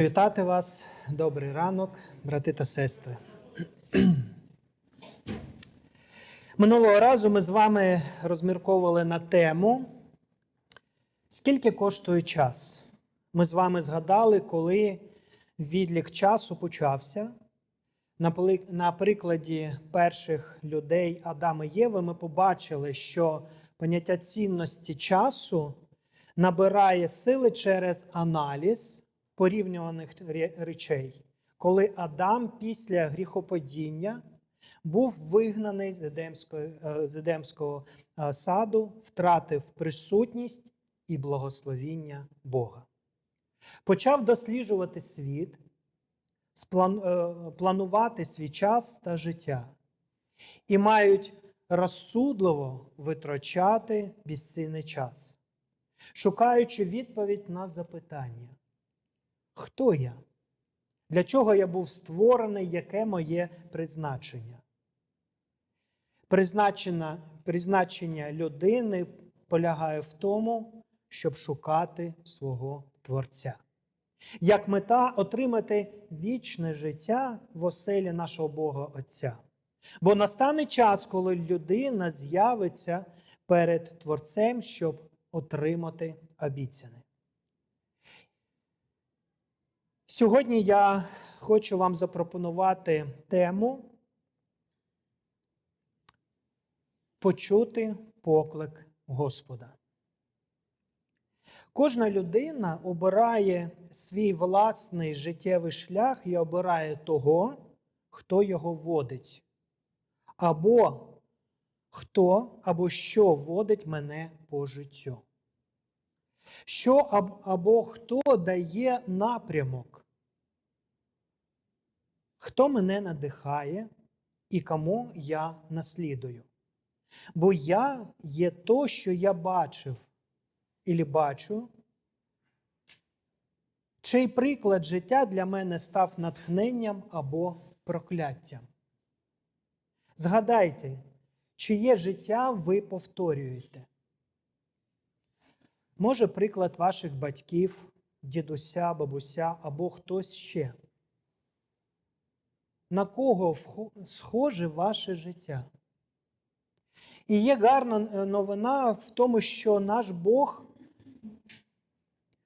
Вітати вас, добрий ранок, брати та сестри. Минулого разу ми з вами розмірковували на тему, скільки коштує час. Ми з вами згадали, коли відлік часу почався. На прикладі перших людей Адама і Єви ми побачили, що поняття цінності часу набирає сили через аналіз порівнюваних речей, коли Адам після гріхопадіння був вигнаний з Едемського, е, з Едемського е, саду, втратив присутність і благословіння Бога. Почав досліджувати світ, е, планувати свій час та життя, і мають розсудливо витрачати безцінний час, шукаючи відповідь на запитання: Хто я? Для чого я був створений, яке моє призначення? Призначення, призначення людини полягає в тому, щоб шукати свого Творця. Як мета отримати вічне життя в оселі нашого Бога Отця. Бо настане час, коли людина з'явиться перед Творцем, щоб отримати обіцяне. Сьогодні я хочу вам запропонувати тему почути поклик Господа. Кожна людина обирає свій власний життєвий шлях і обирає того, хто його водить, або хто або що водить мене по життю. Що або хто дає напрямок, хто мене надихає і кому я наслідую. Бо я є то, що я бачив і бачу, чий приклад життя для мене став натхненням або прокляттям. Згадайте, чиє життя ви повторюєте. Може, приклад ваших батьків, дідуся, бабуся або хтось ще. На кого схоже ваше життя? І є гарна е, новина в тому, що наш Бог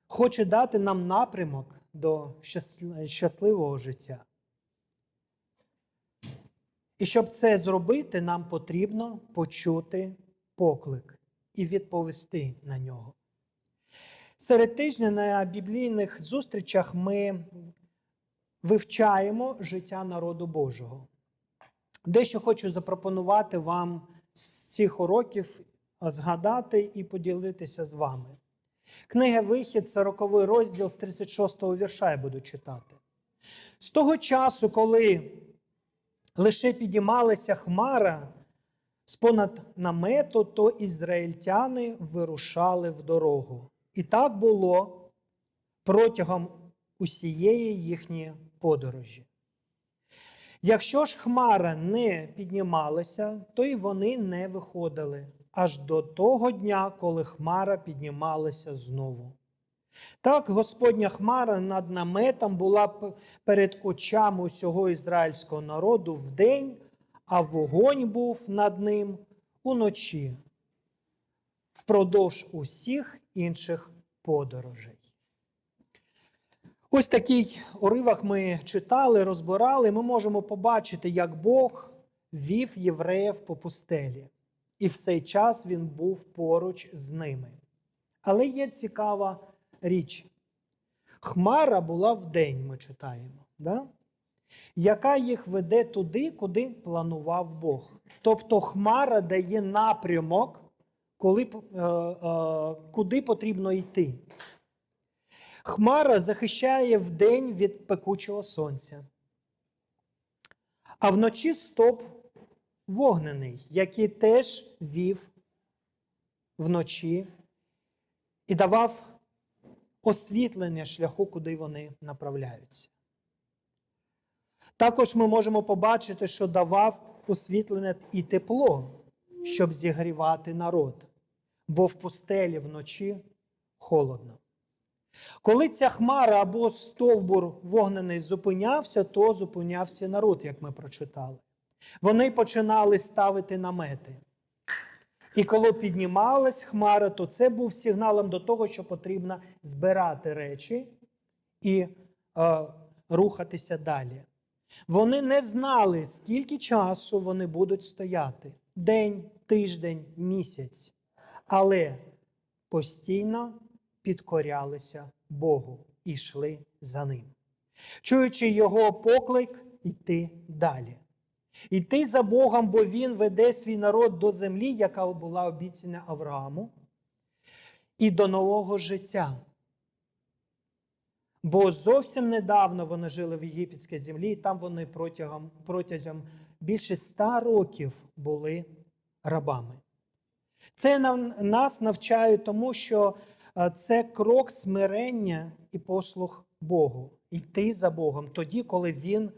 хоче дати нам напрямок до щасливого життя. І щоб це зробити, нам потрібно почути поклик і відповісти на нього. Серед тижня на біблійних зустрічах ми вивчаємо життя народу Божого. Дещо хочу запропонувати вам з цих уроків згадати і поділитися з вами. Книга Вихід, 40 розділ з 36 вірша я буду читати. З того часу, коли лише підіймалася хмара з понад намету, то ізраїльтяни вирушали в дорогу. І так було протягом усієї їхньої подорожі. Якщо ж хмара не піднімалася, то й вони не виходили аж до того дня, коли хмара піднімалася знову. Так Господня хмара над наметом була перед очами усього ізраїльського народу вдень, а вогонь був над ним уночі, впродовж усіх інших подорожей. Ось такий уривок ми читали, розбирали. Ми можемо побачити, як Бог вів євреїв по пустелі, і в цей час він був поруч з ними. Але є цікава річ. Хмара була вдень, ми читаємо, да? яка їх веде туди, куди планував Бог. Тобто хмара дає напрямок, коли, е, е, куди потрібно йти. Хмара захищає вдень від пекучого сонця, а вночі стоп вогнений, який теж вів вночі і давав освітлення шляху, куди вони направляються. Також ми можемо побачити, що давав освітлення і тепло, щоб зігрівати народ, бо в пустелі вночі холодно. Коли ця хмара або стовбур вогнений зупинявся, то зупинявся народ, як ми прочитали. Вони починали ставити намети. І коли піднімалась хмара, то це був сигналом до того, що потрібно збирати речі і е, рухатися далі. Вони не знали, скільки часу вони будуть стояти: день, тиждень, місяць, але постійно підкорялися Богу і йшли за ним, чуючи його поклик йти далі. Йти за Богом, бо Він веде свій народ до землі, яка була обіцяна Аврааму, і до нового життя. Бо зовсім недавно вони жили в єгипетській землі, і там вони протягом, протягом більше ста років були рабами. Це нам- нас навчає тому, що це крок смирення і послуг Богу. Йти за Богом тоді, коли Він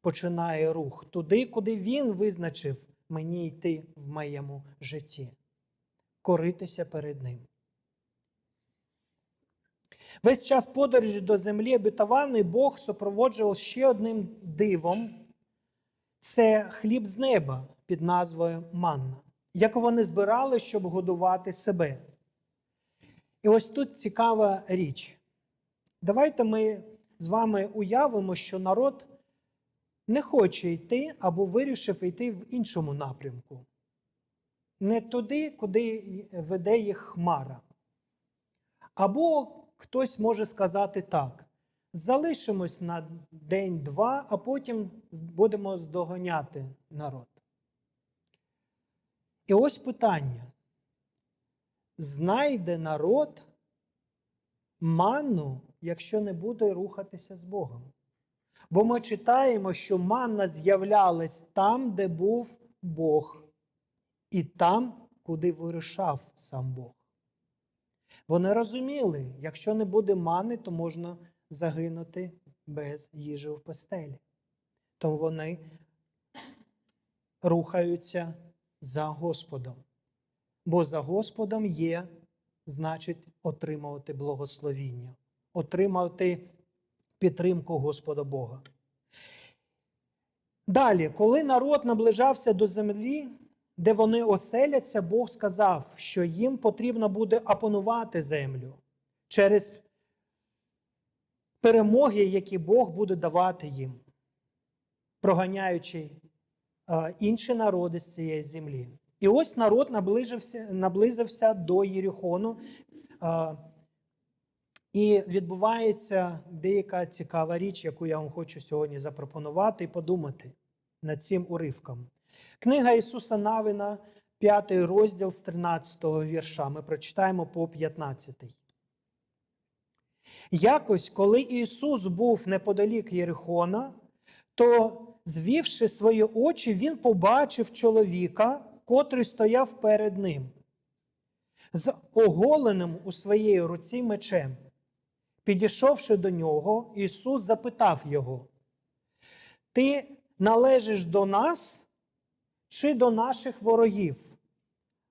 починає рух, туди, куди Він визначив мені йти в моєму житті, коритися перед Ним. Весь час подорожі до землі обітованої Бог супроводжував ще одним дивом це хліб з неба під назвою Манна, яку вони збирали, щоб годувати себе. І ось тут цікава річ. Давайте ми з вами уявимо, що народ не хоче йти або вирішив йти в іншому напрямку. Не туди, куди веде їх хмара. Або хтось може сказати так: залишимось на день-два, а потім будемо здоганяти народ. І ось питання: знайде народ манну, якщо не буде рухатися з Богом? Бо ми читаємо, що манна з'являлась там, де був Бог, і там, куди вирушав сам Бог. Вони розуміли, якщо не буде мани, то можна загинути без їжі в постелі. Тому вони рухаються за Господом. Бо за Господом є, значить, отримувати благословіння, отримати підтримку Господа Бога. Далі, коли народ наближався до землі, де вони оселяться, Бог сказав, що їм потрібно буде опанувати землю через перемоги, які Бог буде давати їм, проганяючи інші народи з цієї землі. І ось народ наближився, наблизився до Єрихону. Е, і відбувається деяка цікава річ, яку я вам хочу сьогодні запропонувати і подумати над цим уривком. Книга Ісуса Навина, 5 розділ з 13 вірша. Ми прочитаємо по 15. Якось, коли Ісус був неподалік Єрихона, то, звівши свої очі, він побачив чоловіка, котрий стояв перед ним, з оголеним у своїй руці мечем. Підійшовши до нього, Ісус запитав його: Ти належиш до нас чи до наших ворогів?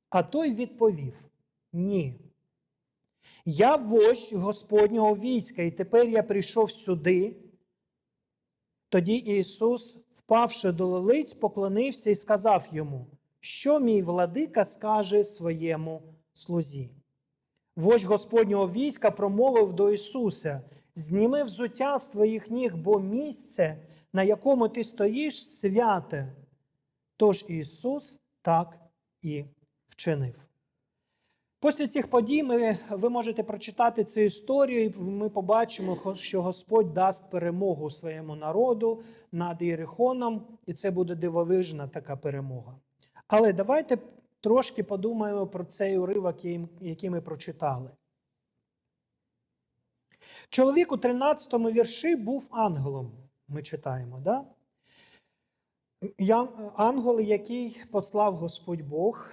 А той відповів: Ні. Я вождь Господнього війська, і тепер я прийшов сюди. Тоді Ісус, впавши до лилиць, поклонився і сказав йому, що мій владика скаже своєму слузі. Вождь Господнього війська промовив до Ісуса: Зніми взуття з твоїх ніг, бо місце, на якому ти стоїш, святе. Тож Ісус так і вчинив. Після цих подій ми, ви можете прочитати цю історію, і ми побачимо, що Господь дасть перемогу своєму народу над Єрихоном, і це буде дивовижна така перемога. Але давайте трошки подумаємо про цей уривок, який ми прочитали. Чоловік у 13 вірші був ангелом. Ми читаємо, да? Ангел, який послав Господь Бог,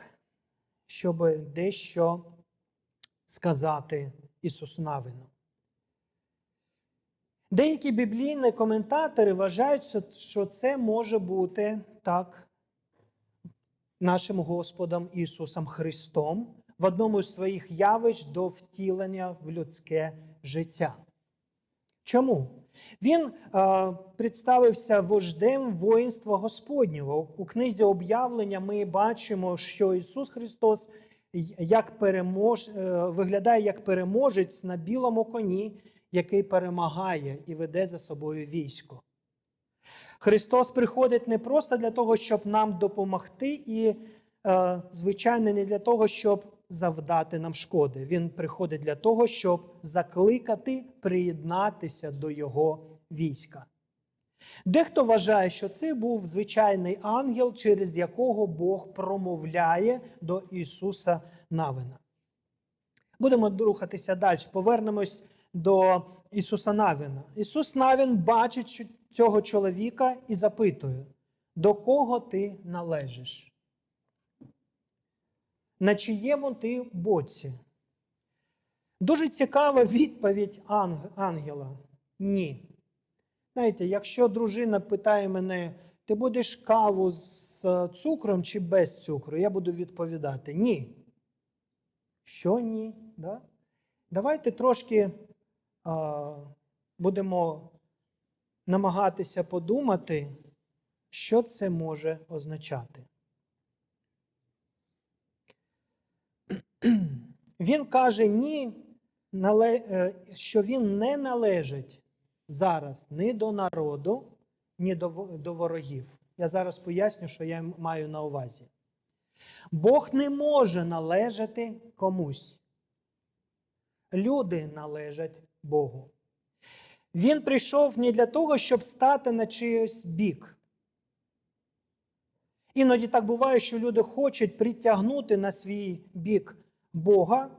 щоб дещо сказати Ісусу Навину. Деякі біблійні коментатори вважають, що це може бути так нашим Господом Ісусом Христом в одному з своїх явищ до втілення в людське життя. Чому? Він е, представився вождем воїнства Господнього. У книзі об'явлення ми бачимо, що Ісус Христос як перемож, е, виглядає як переможець на білому коні, який перемагає і веде за собою військо. Христос приходить не просто для того, щоб нам допомогти, і, е, звичайно, не для того, щоб завдати нам шкоди. Він приходить для того, щоб закликати приєднатися до Його війська. Дехто вважає, що це був звичайний ангел, через якого Бог промовляє до Ісуса Навина. Будемо рухатися далі. Повернемось до Ісуса Навина. Ісус Навін бачить цього чоловіка і запитує, до кого ти належиш? На чиєму ти боці? Дуже цікава відповідь ангела. Ні. Знаєте, якщо дружина питає мене, ти будеш каву з цукром чи без цукру, я буду відповідати ні. Що ні? Да? Давайте трошки а, будемо намагатися подумати, що це може означати. Він каже ні, що він не належить зараз ні до народу, ні до, до ворогів. Я зараз поясню, що я маю на увазі. Бог не може належати комусь. Люди належать Богу. Він прийшов не для того, щоб стати на чийсь бік. Іноді так буває, що люди хочуть притягнути на свій бік Бога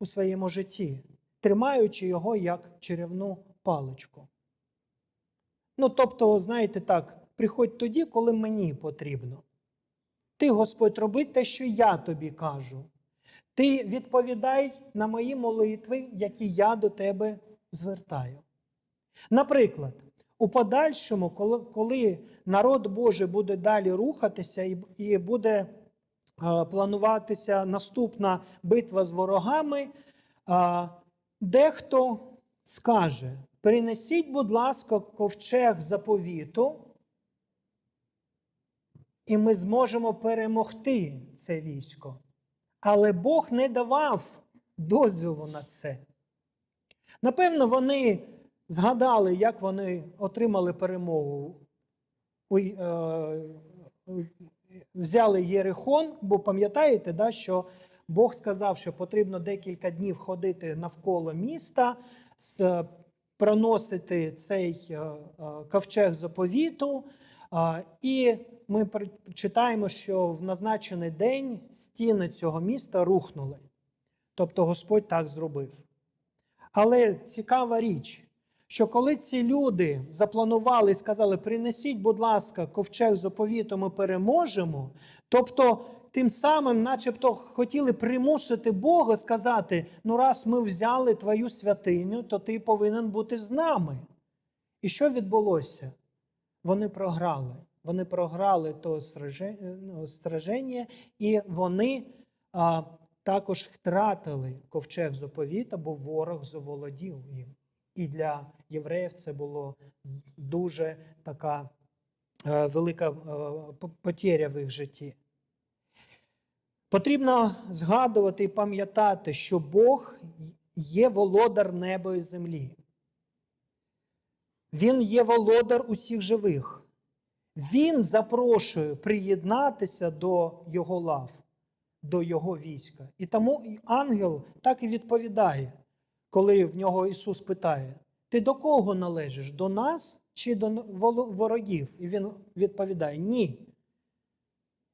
у своєму житті, тримаючи його як чарівну паличку. Ну, тобто, знаєте так, приходь тоді, коли мені потрібно. Ти, Господь, роби те, що я тобі кажу. Ти відповідай на мої молитви, які я до тебе звертаю. Наприклад, у подальшому, коли народ Божий буде далі рухатися і буде плануватися наступна битва з ворогами, дехто скаже: перенесіть, будь ласка, ковчег заповіту, і ми зможемо перемогти це військо. Але Бог не давав дозволу на це. Напевно, вони згадали, як вони отримали перемогу. Взяли Єрихон, бо пам'ятаєте, да, що Бог сказав, що потрібно декілька днів ходити навколо міста, проносити цей ковчег заповіту. І ми читаємо, що в назначений день стіни цього міста рухнули. Тобто Господь так зробив. Але цікава річ, що коли ці люди запланували і сказали, принесіть, будь ласка, ковчег заповіту, ми переможемо, тобто тим самим, начебто, хотіли примусити Бога сказати: ну, раз ми взяли твою святиню, то ти повинен бути з нами. І що відбулося? Вони програли. Вони програли то страження, і вони а, також втратили ковчег заповіта, бо ворог заволодів їм. І для євреїв це було дуже така е, велика е, потеря в їх житті. Потрібно згадувати і пам'ятати, що Бог є володар неба і землі. Він є володар усіх живих. Він запрошує приєднатися до Його лав, до Його війська. І тому ангел так і відповідає, коли в нього Ісус питає: Ти до кого належиш? До нас чи до ворогів? І він відповідає: Ні.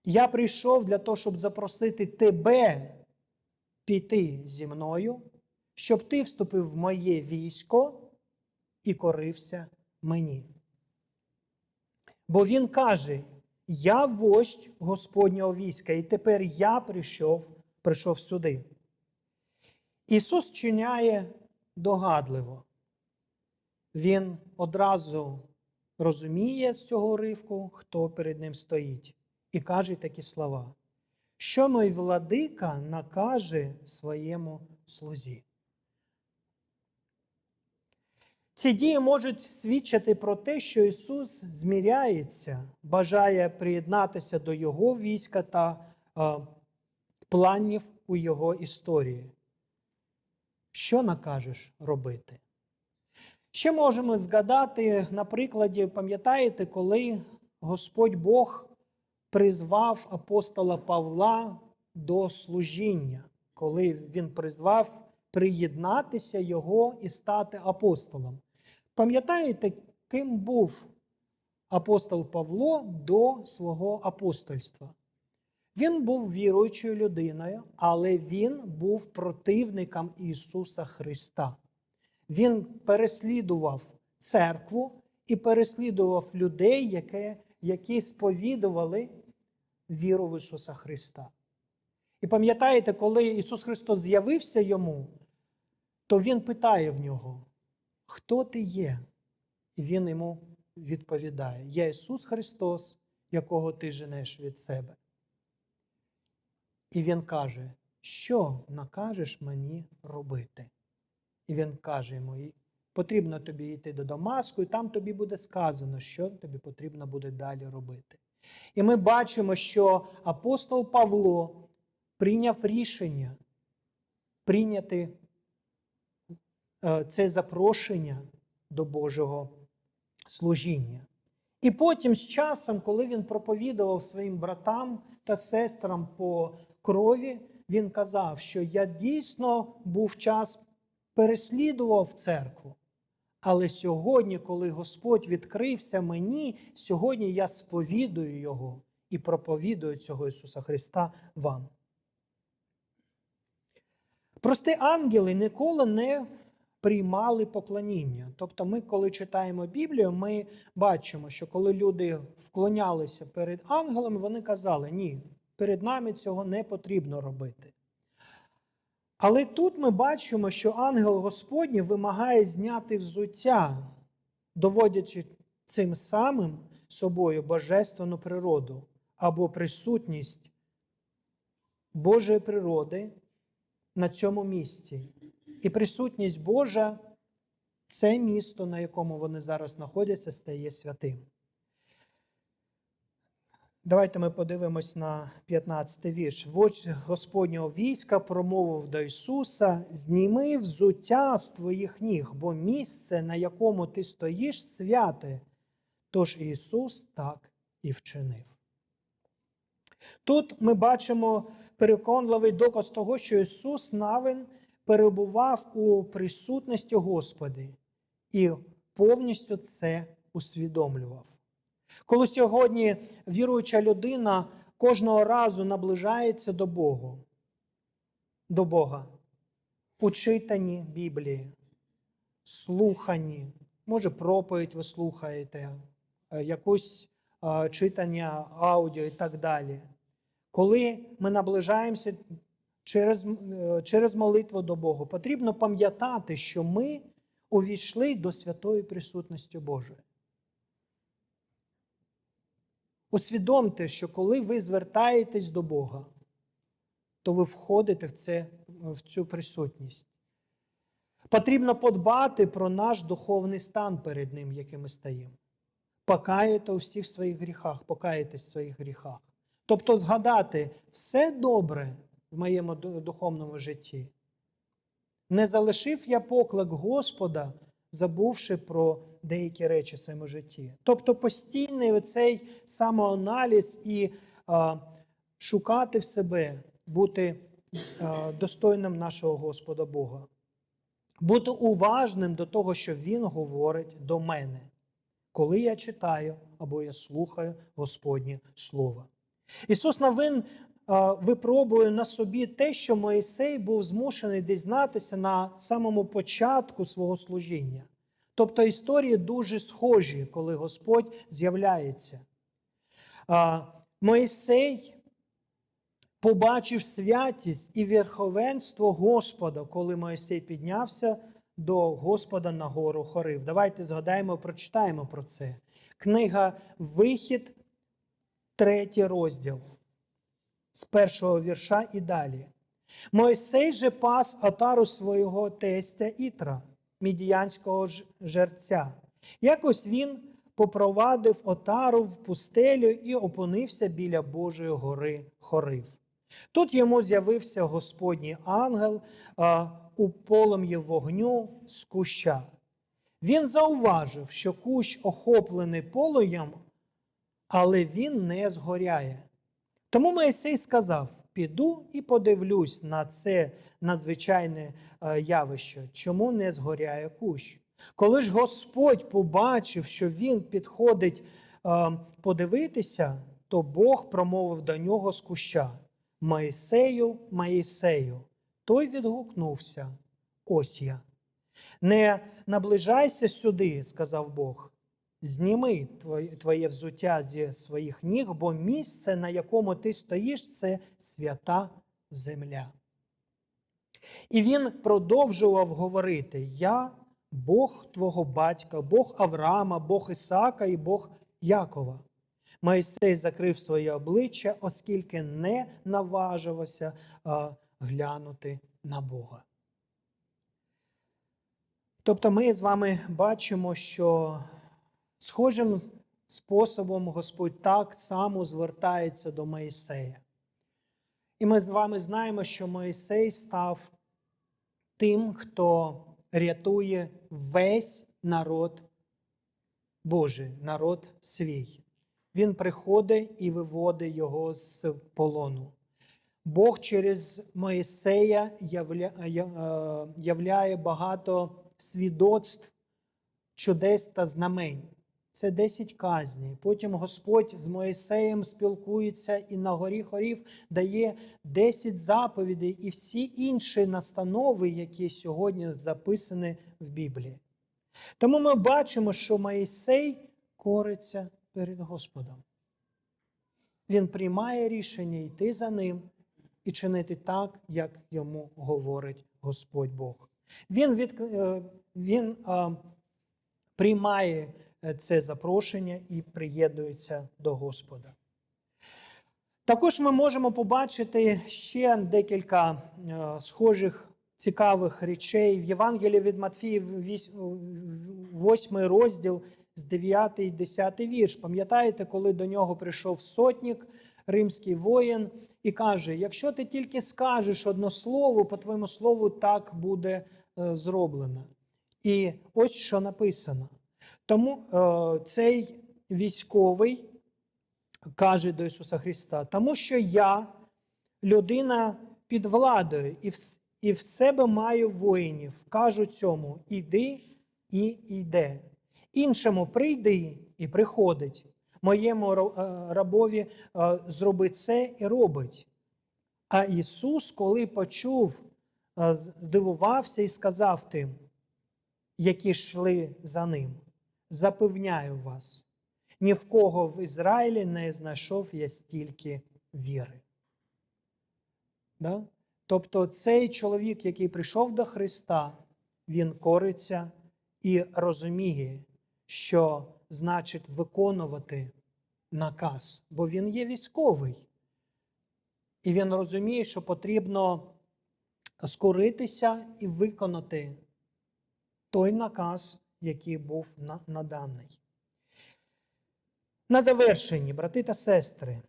Я прийшов для того, щоб запросити тебе піти зі мною, щоб ти вступив в моє військо і корився мені. Бо він каже: Я вождь Господнього війська, і тепер я прийшов, прийшов сюди. Ісус чиняє догадливо. Він одразу розуміє з цього ривку, хто перед ним стоїть, і каже такі слова, що мій владика накаже своєму слузі. Ці дії можуть свідчити про те, що Ісус зміряється, бажає приєднатися до Його війська та е, планів у Його історії. Що накажеш робити? Ще можемо згадати на прикладі, пам'ятаєте, коли Господь Бог призвав апостола Павла до служіння, коли він призвав приєднатися його і стати апостолом. Пам'ятаєте, ким був апостол Павло до свого апостольства? Він був віруючою людиною, але він був противником Ісуса Христа. Він переслідував церкву і переслідував людей, які, які сповідували віру в Ісуса Христа. І пам'ятаєте, коли Ісус Христос з'явився йому, то Він питає в нього, хто ти є? І Він йому відповідає: Я Ісус Христос, якого ти женеш від себе. І Він каже, що накажеш мені робити? І він каже йому: потрібно тобі йти до Дамаску, і там тобі буде сказано, що тобі потрібно буде далі робити. І ми бачимо, що апостол Павло прийняв рішення прийняти е, це запрошення до Божого служіння. І потім, з часом, коли він проповідував своїм братам та сестрам по крові, він казав, що я дійсно був час переслідував церкву. Але сьогодні, коли Господь відкрився мені, сьогодні я сповідую Його і проповідую цього Ісуса Христа вам. Прості ангели ніколи не приймали поклоніння. Тобто, ми, коли читаємо Біблію, ми бачимо, що коли люди вклонялися перед ангелами, вони казали, ні, перед нами цього не потрібно робити. Але тут ми бачимо, що ангел Господній вимагає зняти взуття, доводячи цим самим собою божественну природу або присутність Божої природи на цьому місці. І присутність Божа, це місто, на якому вони зараз знаходяться, стає святим. Давайте ми подивимось на 15 вірш. Вождь Господнього війська промовив до Ісуса: Зніми взуття з твоїх ніг, бо місце, на якому ти стоїш, святе. Тож Ісус так і вчинив. Тут ми бачимо переконливий доказ того, що Ісус навин перебував у присутності Господи і повністю це усвідомлював. Коли сьогодні віруюча людина кожного разу наближається до Бога, до Бога у читанні Біблії, слуханні, може, проповідь ви слухаєте, е, якусь е, читання аудіо і так далі. Коли ми наближаємося через, е, через молитву до Бога, потрібно пам'ятати, що ми увійшли до святої присутності Божої. Усвідомте, що коли ви звертаєтесь до Бога, то ви входите в, це, в цю присутність. Потрібно подбати про наш духовний стан перед Ним, яким ми стаємо. Покаяти у всіх своїх гріхах, покаятись в своїх гріхах. Тобто згадати все добре в моєму духовному житті. Не залишив я поклик Господа, забувши про деякі речі в своєму житті. Тобто постійний оцей самоаналіз і а, шукати в себе, бути а, достойним нашого Господа Бога, бути уважним до того, що Він говорить до мене, коли я читаю або я слухаю Господнє Слово. Ісус Новин випробує на собі те, що Моїсей був змушений дізнатися на самому початку свого служіння. Тобто історії дуже схожі, коли Господь з'являється. Моїсей побачив святість і верховенство Господа, коли Моїсей піднявся до Господа на гору Хорив. Давайте згадаємо, прочитаємо про це. Книга Вихід, третій розділ з першого вірша і далі. Мойсей же пас отару свого тестя Ітра мідіянського жерця. Якось він попровадив отару в пустелю і опинився біля Божої гори Хорив. Тут йому з'явився Господній ангел а, у полум'ї вогню з куща. Він зауважив, що кущ охоплений полум'ям, але він не згоряє. Тому Моїсей сказав: піду і подивлюсь на це надзвичайне е, явище, чому не згоряє кущ. Коли ж Господь побачив, що він підходить е, подивитися, то Бог промовив до нього з куща: Моїсею, Моїсею. Той відгукнувся: Ось я. Не наближайся сюди, сказав Бог. Зніми твоє- взуття зі своїх ніг, бо місце, на якому ти стоїш, це свята земля. І він продовжував говорити: Я Бог твого батька, Бог Авраама, Бог Ісака і Бог Якова. Моїсей закрив своє обличчя, оскільки не наважувався а, глянути на Бога. Тобто ми з вами бачимо, що схожим способом Господь так само звертається до Моїсея. І ми з вами знаємо, що Моїсей став тим, хто рятує весь народ Божий, народ свій. Він приходить і виводить його з полону. Бог через Моїсея е, являє багато свідоцтв, чудес та знамень. Це 10 казней. Потім Господь з Моїсеєм спілкується і на горі хорів дає 10 заповідей і всі інші настанови, які сьогодні записані в Біблії. Тому ми бачимо, що Моїсей кориться перед Господом. Він приймає рішення йти за ним і чинити так, як йому говорить Господь Бог. Він, від, е, він а, приймає е, це запрошення і приєднується до Господа. Також ми можемо побачити ще декілька е, схожих цікавих речей в Євангелії від Матфії, 8 розділ з 9 і 10 вірш. Пам'ятаєте, коли до нього прийшов сотник, римський воїн, і каже: якщо ти тільки скажеш одно слово, по твоєму слову так буде е, зроблено. І ось що написано. Тому е, цей військовий каже до Ісуса Христа, тому що я людина під владою, і в, і в себе маю воїнів. Кажу цьому: іди і йде. Іншому прийди і приходить. Моєму е, рабові е, зроби це і робить. А Ісус, коли почув, е, здивувався і сказав тим, які йшли за ним: Запевняю вас, ні в кого в Ізраїлі не знайшов я стільки віри. Да? Тобто цей чоловік, який прийшов до Христа, він кориться і розуміє, що значить виконувати наказ, бо він є військовий. І він розуміє, що потрібно скоритися і виконати той наказ, який був наданий. На завершенні, брати та сестри,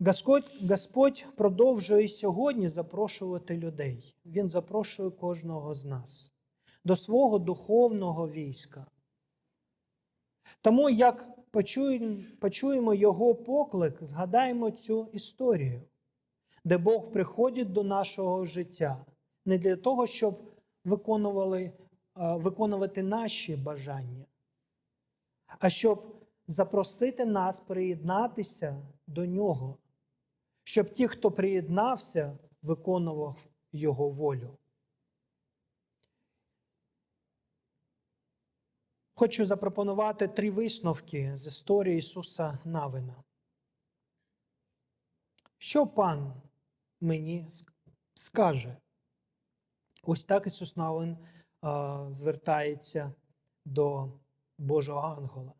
Господь, Господь продовжує сьогодні запрошувати людей. Він запрошує кожного з нас до свого духовного війська. Тому, як почуємо, його поклик, згадаємо цю історію, де Бог приходить до нашого життя не для того, щоб виконували, виконувати наші бажання, а щоб запросити нас приєднатися до нього, щоб ті, хто приєднався, виконував його волю. Хочу запропонувати три висновки з історії Ісуса Навина. Що пан мені скаже? Ось так Ісус Навин звертається до Божого ангела.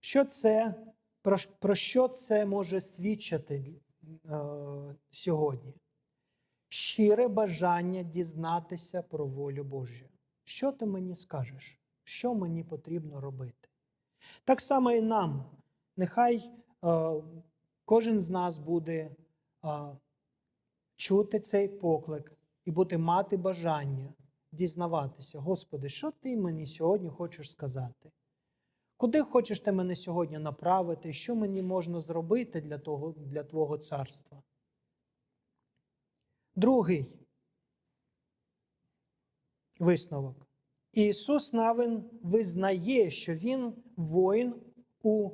Що це, про, про що це може свідчити е, сьогодні? Щире бажання дізнатися про волю Божу. що ти мені скажеш, що мені потрібно робити. Так само і нам. Нехай е, кожен з нас буде е, чути цей поклик і буде мати бажання дізнаватися, Господи, що ти мені сьогодні хочеш сказати? Куди хочеш ти мене сьогодні направити? Що мені можна зробити для, того, для Твого царства? Другий висновок. Ісус Навин визнає, що Він воїн у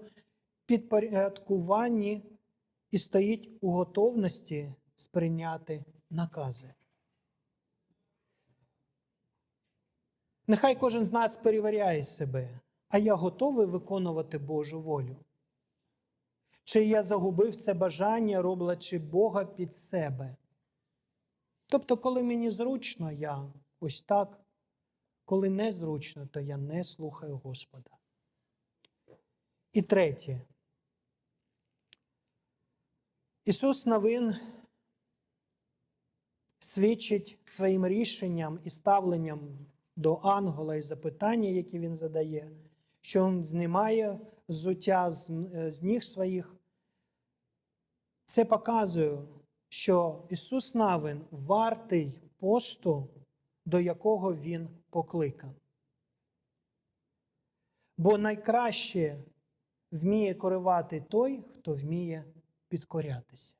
підпорядкуванні і стоїть у готовності сприйняти накази. Нехай кожен з нас перевіряє себе, а я готовий виконувати Божу волю. Чи я загубив це бажання, роблячи Бога під себе? Тобто, коли мені зручно, я ось так, коли незручно, то я не слухаю Господа. І третє. Ісус Новин свідчить своїм рішенням і ставленням до ангела і запитання, які він задає, що він знімає взуття з, з ніг своїх. Це показує, що Ісус Навин вартий посту, до якого Він покликан. Бо найкраще вміє коривати той, хто вміє підкорятися.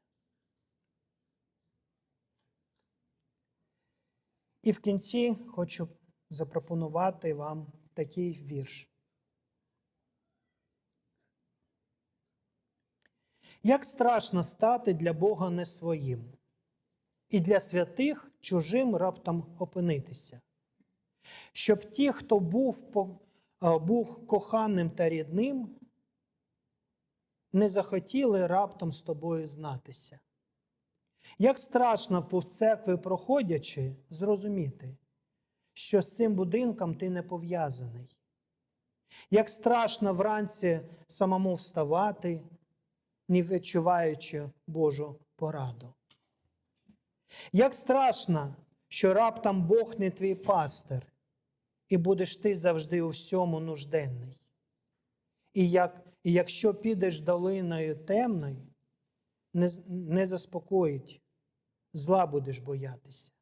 І в кінці хочу запропонувати вам такий вірш. Як страшно стати для Бога не своїм, і для святих чужим раптом опинитися, щоб ті, хто був, був коханим та рідним, не захотіли раптом з тобою знатися. Як страшно повз церкви проходячи, зрозуміти, що з цим будинком ти не пов'язаний. Як страшно вранці самому вставати, не відчуваючи Божу пораду. Як страшно, що раптом Бог не твій пастир, і будеш ти завжди у всьому нужденний. І, як, і якщо підеш долиною темною, не, не заспокоїть, зла будеш боятися.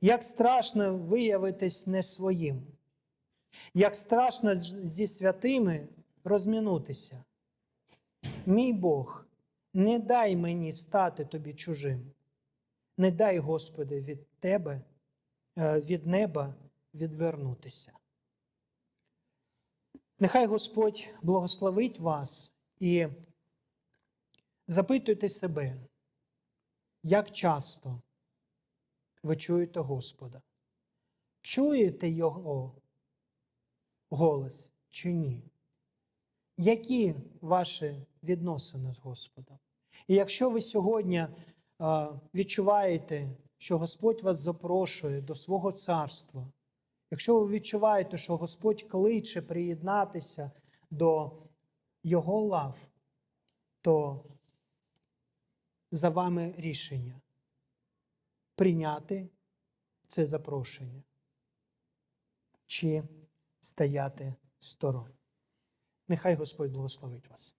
Як страшно виявитись не своїм, як страшно зі святими розмінутися. Мій Бог, не дай мені стати тобі чужим, не дай, Господи, від Тебе, від неба відвернутися. Нехай Господь благословить вас і запитуйте себе, як часто ви чуєте Господа? Чуєте Його голос чи ні? Які ваші відносини з Господом? І якщо ви сьогодні відчуваєте, що Господь вас запрошує до свого царства, якщо ви відчуваєте, що Господь кличе приєднатися до Його лав, то за вами рішення прийняти це запрошення чи стояти сторонь. Нехай Господь благословить вас.